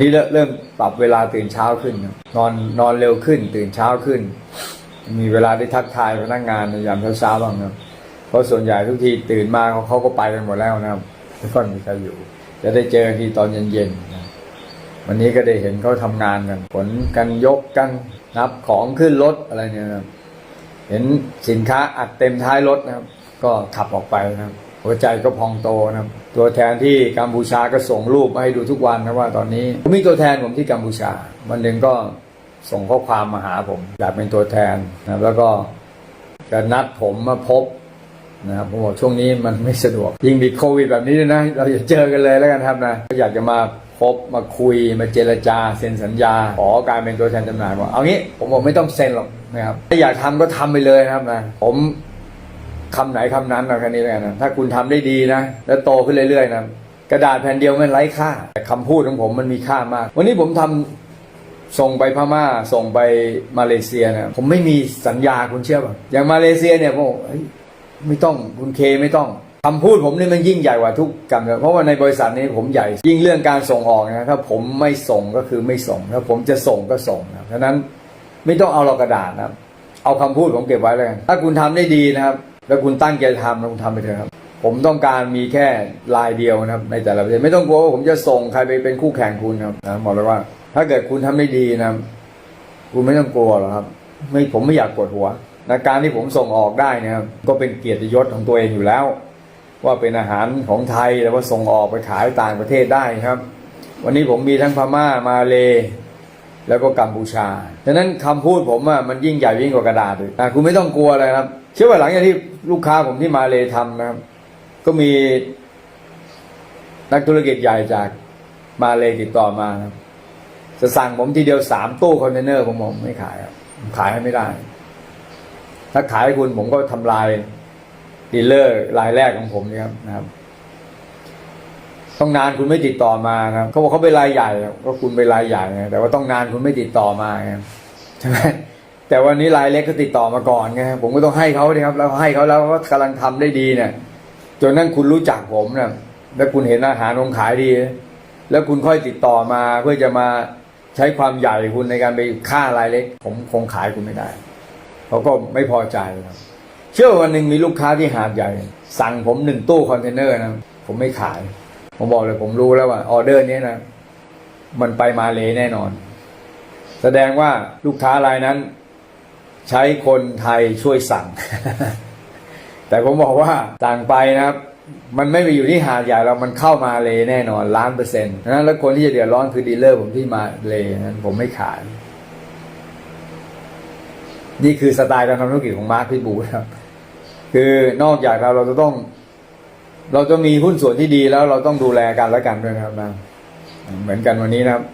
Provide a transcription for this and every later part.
นี่เริ่มเริ่มปรับเวลาตื่นเช้าขึ้น นอนนอนเร็วขึ้น ตื่นเช้าขึ้น มีเวลาได้ทักทายพนักงานในยามเช้าๆบ้างครับเพราะส่วนใหญ่ทุกทีตื่นมาเขาเขาก็ไปกันหมดแล้วนะครับไม่ค่อยมีใครอยู่ จะได้เจอทีตอนเย็นๆนะวันนี้ก็ได้เห็นเขาทำงานกันขนกันยกกันนับของขึ้นรถอะไรเนี่ยนะเห็นสินค้าอัดเต็มท้ายรถนะครับ ก็ขับออกไปนะครับ หัวใจก็พองโตนะครับตัวแทนที่กัมพูชาก็ส่งรูปมาให้ดูทุกวันนะว่าตอนนี้ผมมีตัวแทนผมที่กัมพูชา วันหนึ่งก็ส่งข้อความมาหาผมอยากเป็นตัวแทนนะครับแล้วก็จะนัดผมมาพบนะครับผมบอกช่วงนี้มันไม่สะดวก ยิ่งมีโควิดแบบนี้ด้วยนะ เราจะเจอกันเลยแล้วกันครับนะก็อยากจะมาพบมาคุยมาเจรจาเซ็นสัญญาขอการเป็นตัวแทนจำหน่ายบอกเอางี้ผมบอกไม่ต้องเซ็นหรอกนะครับถ้าอยากทำก็ทำไปเลยนะครับนะผม คำไหนคำนั้นนะแค่นี้แล้วกันนะถ้าคุณทำได้ดีนะ แล้วโตขึ้นเรื่อยๆนะกระดาษแผ่นเดียวมันไร้ค่า แต่คำพูดของผมมันมีค่ามาก วันนี้ผมทำส่งไปพม่าส่งไปมาเลเซียเนะผมไม่มีสัญญาคุณเชื่อป่ะอย่างมาเลเซียเนี่ยผมไม่ต้องคุณเคไม่ต้องคำพูดผมนี่มันยิ่งใหญ่กว่าทุกกำเลยเพราะว่าในบริษัทนี้ผมใหญ่ ยิ่งเรื่องการส่งออกนะถ้าผมไม่ส่งก็คือไม่ส่งถ้าผมจะส่งก็ส่งนะฉะนั้นไม่ต้องเอาหรอกกระดาษนะเอาคำพูดผมเก็บไว้เลยกันถ้าคุณทำได้ดีนะครับ แล้วคุณตั้งใจทำแล้วคุณทำไปเถอะครับ ผมต้องการมีแค่ลายเดียวนะครับ ในแต่ละประเทศไม่ต้องกลัวว่าผมจะส่งใครไปเป็นคู่แข่งคุณครับนะบอกเลยว่า ถ้าเกิดคุณทำได้ดีนะคุณไม่ต้องกลัวหรอกครับ ไม่ผมไม่อยากปวดหัวนะการที่ผมส่งออกได้นะครับ ก็เป็นเกียรติยศของตัวเองอยู่แล้ว ว่าเป็นอาหารของไทยแต่ว่าส่งออกไปขายต่างประเทศได้ครับ วันนี้ผมมีทั้งพม่ามาเลแล้วก็กัมพูชา ฉะนั้นคำพูดผมอะมันยิ่งใหญ่ยิ่งกว่ากระดาษเลยอะคุณไม่ต้องกลัวเลยครับ เชื่อว่าหลังจากที่ลูกค้าผมที่มาเลทำนะครับ ก็มีนักธุรกิจใหญ่จากมาเลติดต่อมาครับจะสั่งผมทีเดียวสามตู้คอนเทนเนอร์ผมบอกไม่ขายครับขายให้ไม่ได้ ถ้าขายให้คุณผมก็ทำลายดีลเลอร์รายแรกของผมนี่ครับนะครับ ต้องนานคุณไม่ติดต่อมาครับเขาบอกเขาเป็นรายใหญ่ครับก็คุณเป็นรายใหญ่ไงแต่ว่าต้องนานคุณไม่ติดต่อมาไงใช่ไหม แต่วันนี้รายเล็กก็ติดต่อมาก่อนไงผมก็ต้องให้เขาดิครับ แล้วให้เขาแล้วเขากำลังทำได้ดีเนี่ยจนนั้นคุณรู้จักผมนะแล้วคุณเห็นอาหารผมขายดี แล้วคุณค่อยติดต่อมาเพื่อจะมาใช้ความใหญ่คุณในการไปฆ่ารายเล็ก ผมคงขายคุณไม่ได้เขาก็ไม่พอใจครับ เชื่อวันหนึ่งมีลูกค้าที่หาดใหญ่ สั่งผมหนึ่งตู้คอนเทนเนอร์นะผมไม่ขาย ผมบอกเลยผมรู้แล้วว่าออเดอร์นี้นะมันไปมาเลยแน่นอน แสดงว่าลูกค้ารายนั้น ใช้คนไทยช่วยสั่ง แต่ผมบอกว่าสั่งไปนะครับ มันไม่ไปอยู่ที่หาดใหญ่เรามันเข้ามาเลยแน่นอนล้านเปอร์เซ็นต์นั้นแล้วคนที่จะเดือดร้อนคือดีลเลอร์ผมที่มาเลยนั้นผมไม่ขาย นี่คือสไตล์การทำธุรกิจของมาร์คพิบูครับ คือนอกจากเราเราจะต้อง เราจะมีหุ้นส่วนที่ดีแล้วเราต้องดูแลกันและกันด้วยนะครับนะเหมือนกันวันนี้นะครับ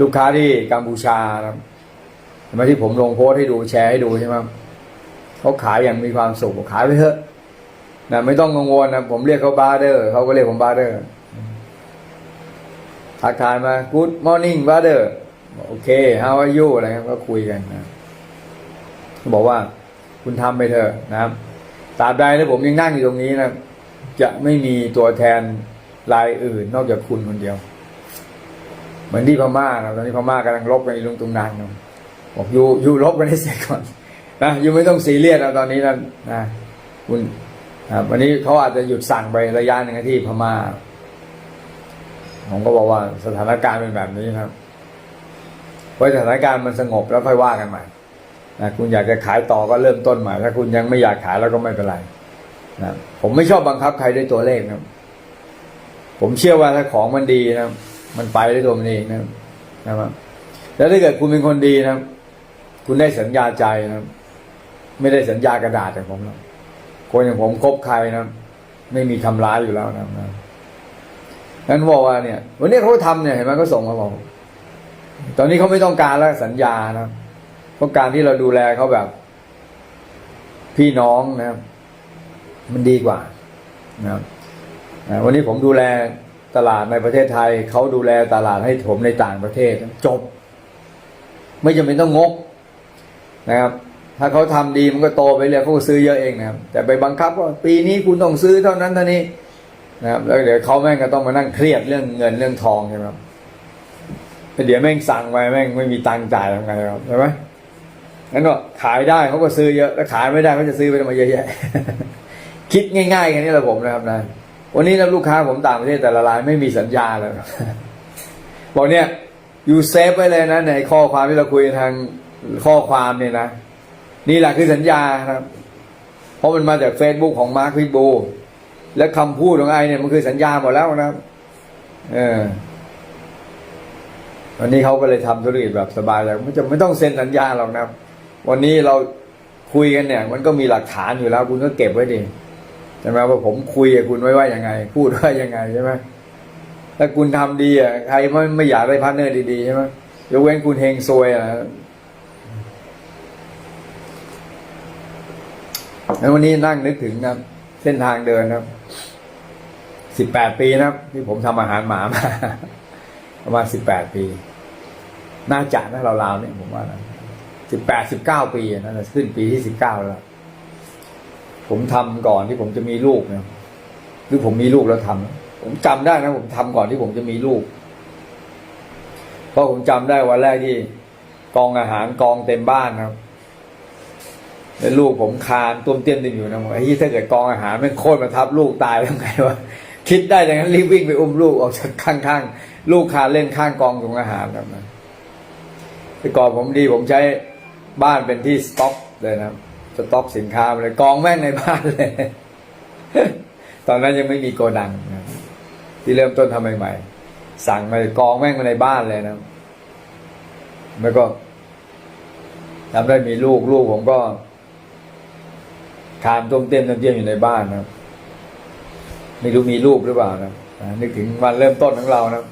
ลูกค้าที่กัมพูชานะครับ เห็นไมที่ผมลงโพสให้ดูแชร์ให้ดูใช่ไหมเขาขายอย่างมีความสุขขายไปเถอะนะไม่ต้องกังวลนะผมเรียกเขาบาร์เดอร์เขาก็เรียกผมบาร์เดอร์ทักทายมา Good morning brother โอเค how are you อะไรครับก็คุยกันนะเขาบอกว่า คุณทำไปเถอะนะครับตราบใดที่ผมยังนั่งอยู่ตรงนี้นะ จะไม่มีตัวแทนรายอื่น นอกจากคุณคนเดียว เหมือนที่พม่านะตอนนี้พม่ากำลังรบกันอีลุงตุงนางนะ บอกอยู่อยู่รบกันให้เสร็จก่อนนะอยู่ไม่ต้องซีเรียสนะตอนนี้นะนะคุณวันนี้เขาอาจจะหยุดสั่งไประยะหนึ่งที่พม่าผมก็บอกว่าสถานการณ์เป็นแบบนี้ครับพอสถานการณ์มันสงบแล้วค่อยว่ากันใหม่นะคุณอยากจะขายต่อก็เริ่มต้นใหม่ ถ้าคุณยังไม่อยากขายแล้วก็ไม่เป็นไรนะผมไม่ชอบบังคับใครด้วยตัวเลขนะผมเชื่อว่าถ้าของมันดีนะมันไปด้วยตัวมันเองนะนะครับแล้วถ้าเกิดคุณเป็นคนดีนะ คุณได้สัญญาใจนะไม่ได้สัญญากระดาษจากผมหรอกคนอย่างผมคบใครนะไม่มีทำร้ายอยู่แล้วนะฉันะนั้นบอกว่าเนี่ย วันนี้เขาทำเนี่ยเห็นไหมเขาส่งมาบอกตอนนี้เขาไม่ต้องการแล้วสัญญานะเพราะการที่เราดูแลเขาแบบ พี่น้องนะครับมันดีกว่านะครับวันนี้ผมดูแลตลาดในประเทศไทยเขาดูแลตลาดให้ผมในต่างประเทศจบ ไม่จำเป็นต้องงก นะครับถ้าเขาทำดีมันก็โตไปเรื่อยเขาก็ซื้อเยอะเองนะครับ แต่ไปบังคับว่าปีนี้คุณต้องซื้อเท่านั้นเท่านี้นะครับแล้วเดี๋ยวเขาแม่งก็ต้องมานั่งเครียดเรื่องเงินเรื่องทองใช่ไหมครับเดี๋ยวแม่งสั่งไปแม่งไม่มีตังค์จ่ายทำไงครับใช่ไหมงั้นก็ขายได้เขาก็ซื้อเยอะแล้วขายไม่ได้เขาจะซื้อไปทำไมเยอะแยะคิดง่ายๆแค่นี้แหละผมนะครับนะวันนี้นะลูกค้าผมต่างประเทศแต่ละรายไม่มีสัญญาเลยบอกเนี่ยอยู่เซฟไว้เลยนะในข้อความที่เราคุยทาง ข้อความเนี่ยนะ นี่แหละคือสัญญาครับ เพราะมันมาจาก Facebook ของมาร์คพิบูและคำพูดของไอเนี่ยมันคือสัญญาหมดแล้วนะครับ เออวันนี้เขาก็เลยทำธุรกิจแบบสบายเลยไม่จะไม่ต้องเซ็นสัญญาหรอกนะครับวันนี้เราคุยกันเนี่ย มันก็มีหลักฐานอยู่แล้ว คุณก็เก็บไว้ดิใช่ไหมว่าผมคุยกับคุณไว้ว่ายังไง พูดว่ายังไงใช่ไหมถ้าคุณทำดีอะใครไม่ไม่อยากได้พาร์ทเนอร์ดีๆใช่ไหมยกเว้นคุณเฮงซวยอะ แล้ววันนี้นั่งนึกถึงนะเส้นทางเดินนะสิบแปดปีนะที่ผมทำอาหารหมามาประมาณสิบแปดปี น่าจะนะราวๆเนี่ยผมว่านะสิบแปดสิบเก้าปีนะขึ้นปีที่สิบเก้าแล้ว ผมทำก่อนที่ผมจะมีลูกนะหรือผมมีลูกแล้วทำผมจำได้นะผมทำก่อนที่ผมจะมีลูกเพราะผมจำได้วันแรกที่กองอาหารกองเต็มบ้านนะครับ แล้วลูกผมคานต้มเตี้ยมติมอยู่นะบอกไอ้ที่ถ้าเกิดกองอาหารม่งโค่นมาทับลูกตายทำไงวะคิดได้ดังนั้นรีบวิ่งไปอุ้มลูกออกจากข้างๆลูกคานเล่นข้างกองถุงอาหารแบบนั้นแต่ก่อนผมดีผมใช้บ้านเป็นที่สต็อกเลยนะสต็อกสินค้าเลยกองแม่งในบ้านเลย ตอนนั้นยังไม่มีโกดังนะที่เริ่มต้นทำใหม่ๆสั่งมากองแม่งมาในบ้านเลยนะแล้วก็ทำได้มีลูกลูกผมก็ คานต้มเต้มต้มเตี้ยมอยู่ในบ้านนะครับไม่รู้มีลูกหรือเปล่านะนึกถึงวันเริ่มต้นของเรานะ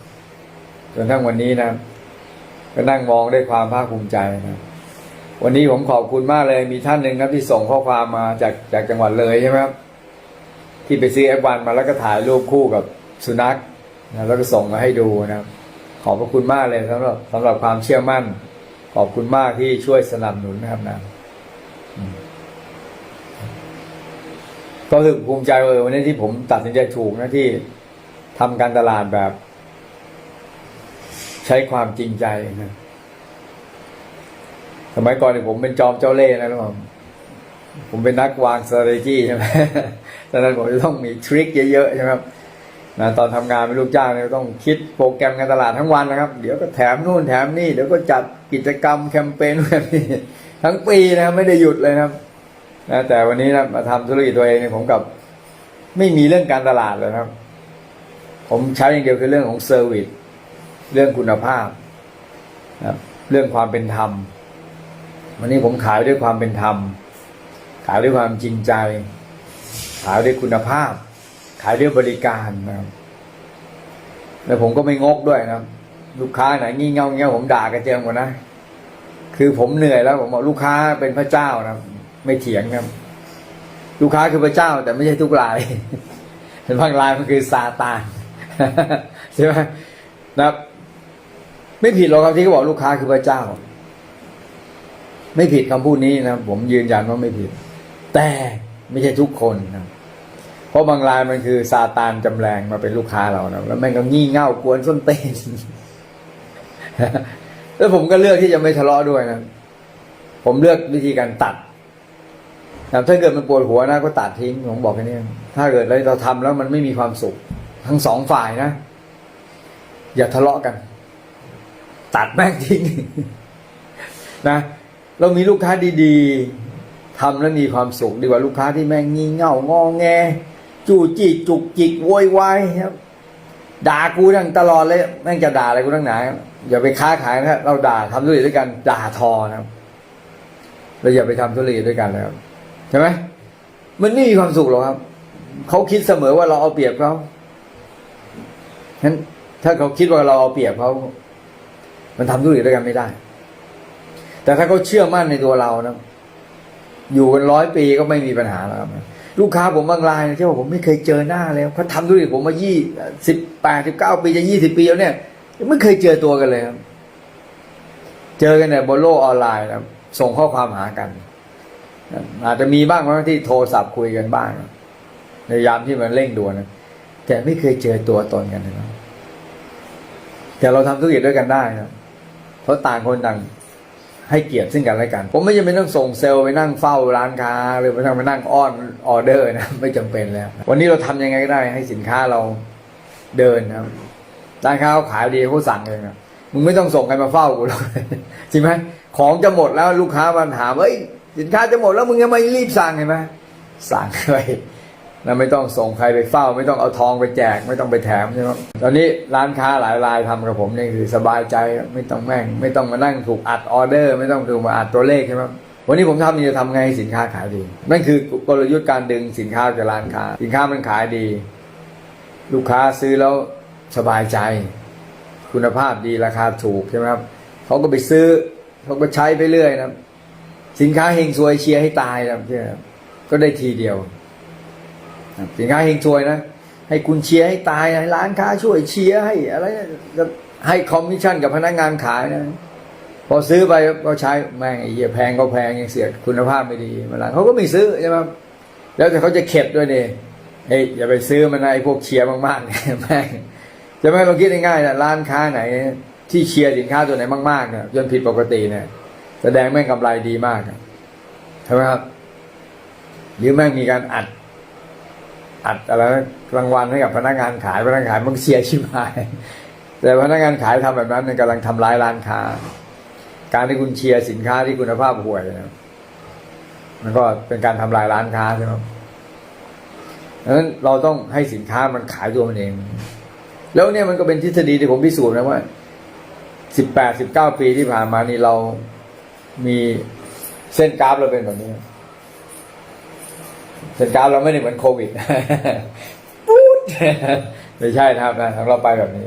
จนทั้งวันนี้นะก็นั่งมองด้วยความภาคภูมิใจนะวันนี้ผมขอบคุณมากเลยมีท่านหนึ่งครับที่ส่งข้อความมาจากจากจังหวัดเลยใช่ไหมครับที่ไปซื้อ F1 มาแล้วก็ถ่ายรูปคู่กับสุนัขนะแล้วก็ส่งมาให้ดูนะครับขอบพระคุณมากเลยสำหรับสำหรับความเชื่อมั่น ขอบคุณมากที่ช่วยสนับสนุนนะครับนะ ก็รู้สึกภูมิใจเออวันนี้ที่ผมตัดสินใจถูกนะที่ทำการตลาดแบบ ใช้ความจริงใจนะสมัยก่อนเนี่ยผมเป็นจอมเจ้าเล่ห์นะทุกคนผมเป็นนักวาง strategy ใช่ไหมดังนั้นผมจะต้องมีทริคเยอะๆใช่ไหมครับนะตอนทำงานเป็นลูกจ้างเนี่ยต้องคิดโปรแกรมการตลาดทั้งวันนะครับ เดี๋ยวก็แถมนู่นแถมนี่ เดี๋ยวก็จัดกิจกรรมแคมเปญแบบนี้ทั้งปีนะครับไม่ได้หยุดเลยนะครับ นะแต่วันนี้นะมาทำธุรกิจตัวเองเนี่ยผมกับ ไม่มีเรื่องการตลาดเลยครับ ผมใช้อย่างเดียวคือเรื่องของเซอร์วิสเรื่องคุณภาพนะครับเรื่องความเป็นธรรม วันนี้ผมขายด้วยความเป็นธรรม ขายด้วยความจริงใจ ขายด้วยคุณภาพ ขายด้วยบริการนะครับแล้วผมก็ไม่งกด้วยนะครับลูกค้าไหนงี่เง่าเงี้ยผมด่ากระเจิงหมดนะ คือผมเหนื่อยแล้ว ผมบอกลูกค้าเป็นพระเจ้านะ ไม่เถียงครับ ลูกค้าคือพระเจ้า แต่ไม่ใช่ทุกรายเห็นบางรายมันคือซาตานใช่ไหมนะครับ ไม่ผิดหรอกครับที่เขาบอกลูกค้าคือพระเจ้า ไม่ผิดคำพูดนี้นะผมยืนยันว่าไม่ผิด แต่ไม่ใช่ทุกคนนะเพราะบางรายมันคือซาตานจำแรงมาเป็นลูกค้าเรานะแล้วแม่งก็งี่เง่ากวนส้นเต้นแล้วผมก็เลือกที่จะไม่ทะเลาะด้วยนะ ผมเลือกวิธีการตัด นะถ้าเกิดมันปวดหัวนะก็ตัดทิ้งผมบอกแค่นี้ถ้าเกิดเราทำแล้วมันไม่มีความสุข ทั้งสองฝ่ายนะ อย่าทะเลาะกัน ตัดแม่งทิ้งนะเรามีลูกค้าดีๆทำแล้วมีความสุข ดีกว่าลูกค้าที่แม่งงี่เง่างอแง จู้จี้จุกจิกโวยวายครับด่ากูทั้งตลอดเลยแม่งจะด่าอะไรกูทั้งหนาอย่าไปค้าขายนะเราด่าทำธุรกิจด้วยกัน ด่าทอนะครับเราอย่าไปทำธุรกิจด้วยกันนะครับ ใช่ไหมมันไม่มีความสุขหรอกครับเขาคิดเสมอว่าเราเอาเปรียบเขาฉะนั้นถ้าเขาคิดว่าเราเอาเปรียบเขา มันทำธุรกิจด้วยกันไม่ได้ แต่ถ้าเขาเชื่อมั่นในตัวเรานะ อยู่กันร้อยปีก็ไม่มีปัญหาแล้วครับลูกค้าผมบางรายนะที่ว่าผมไม่เคยเจอหน้าเลยเขาทำธุรกิจผมมายี่สิบแปดสิบเก้าปีจะยี่สิบปีแล้วเนี่ยยังไม่เคยเจอตัวกันเลยครับ เจอกันเนี่ยบนโลกออนไลน์นะส่งข้อความหากัน อาจจะมีบ้างนะที่โทรศัพท์คุยกันบ้าง ในยามที่มันเร่งด่วนนะแต่ไม่เคยเจอตัวตนกันเลยนะแต่เราทำธุรกิจด้วยกันได้นะเพราะต่างคนต่างให้เกียรติซึ่งกันและกัน ผมไม่จำเป็นต้องส่งเซลล์ไปนั่งเฝ้าร้านค้า หรือไปนั่งไปนั่งอ้อนออเดอร์นะไม่จำเป็นแล้ว วันนี้เราทำยังไงก็ได้ ให้สินค้าเราเดินนะร้านค้าเขาขายดีเขาสั่งเองนะมึงไม่ต้องส่งใครมาเฝ้ากูหรอกจริงไหมของจะหมดแล้วลูกค้ามาถามเอ้ย สินค้าจะหมดแล้วมึงยังไม่รีบสั่งเห็นไหมสั่งเลยแล้วไม่ต้องส่งใครไปเฝ้า ไม่ต้องเอาทองไปแจก ไม่ต้องไปแถมใช่ไหมตอนนี้ร้านค้าหลายรายทำกับผมนี่คือสบายใจไม่ต้องแม่ง ไม่ต้องมานั่งถูกอัดออเดอร์ ไม่ต้องถูกมาอัดตัวเลขใช่ไหมวันนี้ผมทำนี่จะทำไงให้สินค้าขายดี นั่นคือกลยุทธ์การดึงสินค้าจากร้านค้า สินค้ามันขายดี ลูกค้าซื้อแล้วสบายใจ คุณภาพดีราคาถูกใช่ไหมครับเขาก็ไปซื้อเขาก็ใช้ไปเรื่อยนะ สินค้าเฮงซวยเชียร์ให้ตายนะครับใช่ไหมครับก็ได้ทีเดียวสินค้าเฮงซวยนะให้คุณเชียร์ให้ตายให้ร้านค้าช่วยเชียร์ให้อะไรให้คอมมิชชั่นกับพนักงานขายนะพอซื้อไปก็ใช้แม่งไอ้เหี้ยแพงก็แพงยังเสียคุณภาพไม่ดีมาหลังเขาก็ไม่ซื้อใช่ไหมแล้วแต่เขาจะเข็ดด้วยเนี่ยเฮ้ยอย่าไปซื้อมันนะไอ้พวกเชียร์มากๆเนี่ยแม่งจะไม่ลองคิดง่ายๆนะร้านค้าไหน ที่เชียร์สินค้าตัวไหนมากๆเนี่ยจนผิดปกติเนี่ย แสดงแม่งกำไรดีมากใช่ไหมครับ หรือแม่งมีการอัด อัดอะไรรางวัลให้กับพนักงานขายพนักงานขายมันเชียชิบหาย แต่พนักงานขายทำแบบนั้นในกำลังทำร้ายร้านค้า การที่คุณเชียร์สินค้าที่คุณภาพห่วยเนี่ยมันก็เป็นการทำลายร้านค้าใช่ไหมดังนั้นเราต้องให้สินค้ามันขายตัวมันเอง แล้วเนี่ยมันก็เป็นทฤษฎีที่ผมพิสูจน์นะว่าสิบแปดสิบเก้าปีที่ผ่านมานี่เรา มีเส้นกราฟเราเป็นแบบนี้ เส้นกราฟเราไม่ได้เหมือนโควิดปุ๊ดไม่ใช่นะครับนะของเราไปแบบนี้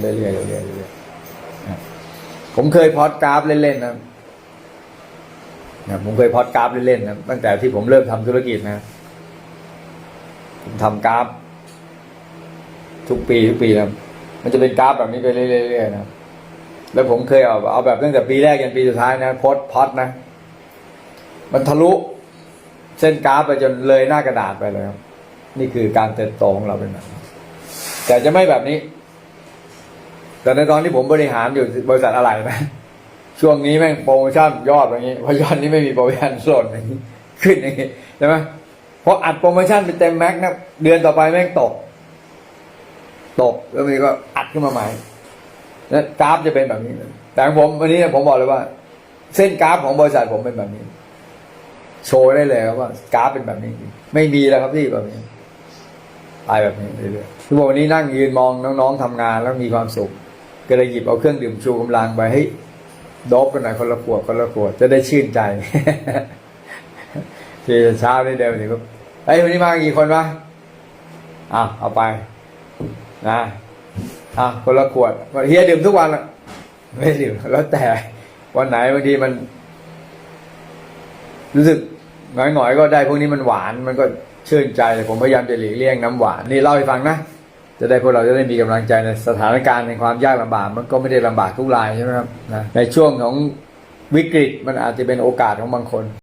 เรื่อยๆเรื่อยๆเรื่อยๆผมเคยพอดกราฟเล่นๆนะนะผมเคยพอดกราฟเล่นๆนะตั้งแต่ที่ผมเริ่มทำธุรกิจนะผมทำกราฟ ทุกปีทุกปีนะมันจะเป็นกราฟแบบนี้ไปเรื่อยๆนะ แล้วผมเคยเอาเอาแบบตั้งแต่ปีแรกยันปีสุดท้ายนะโพสต์พอดนะ มันทะลุเส้นกราฟไปจนเลยหน้ากระดาษไปเลยครับ นี่คือการเติบโตของเราเป็นแบบแต่จะไม่แบบนี้ แต่ในตอนที่ผมบริหารอยู่บริษัทอะไรนะช่วงนี้แม่งโปรโมชั่นยอดอย่างนี้เพราะยอดนี้ไม่มีโปรโมชั่นส่วนอย่างนี้ขึ้นอย่างนี้ใช่ไหมพออัดโปรโมชั่นไปเต็มแม็กซ์นะเดือนต่อไปแม่งตก ตกแล้วมันก็อัดขึ้นมาใหม่ แล้วกราฟจะเป็นแบบนี้ แต่ผมวันนี้ผมบอกเลยว่า เส้นกราฟของบริษัทผมเป็นแบบนี้ โชว์ได้เลยครับว่ากราฟเป็นแบบนี้ ไม่มีแล้วครับที่แบบนี้ไปแบบนี้เรื่อยๆคือบอกวันนี้นั่งยืนมองน้องๆทำงานแล้วมีความสุข ก็เลยหยิบเอาเครื่องดื่มชูกำลังไปให้ดบกันหน่อยคนละขวดคนละขวดจะได้ชื่นใจทีเช้าได้เดินถึงก็เฮ้ยวันนี้มากี่คนวะอะเอาไป นะ อะคนละขวดเฮียดื่มทุกวันอะไม่ดื่มแล้วแต่ วันไหนบางทีมัน รู้สึกหน่อยๆก็ได้พวกนี้มันหวานมันก็ชื่นใจผมพยายามจะหลีกเลี่ยงน้ำหวานนี่เล่าให้ฟังนะจะได้พวกเราจะได้มีกำลังใจในสถานการณ์ในความยากลำบากมันก็ไม่ได้ลำบากทุกรายใช่ไหมครับนะในช่วงของวิกฤตมันอาจจะเป็นโอกาสของบางคน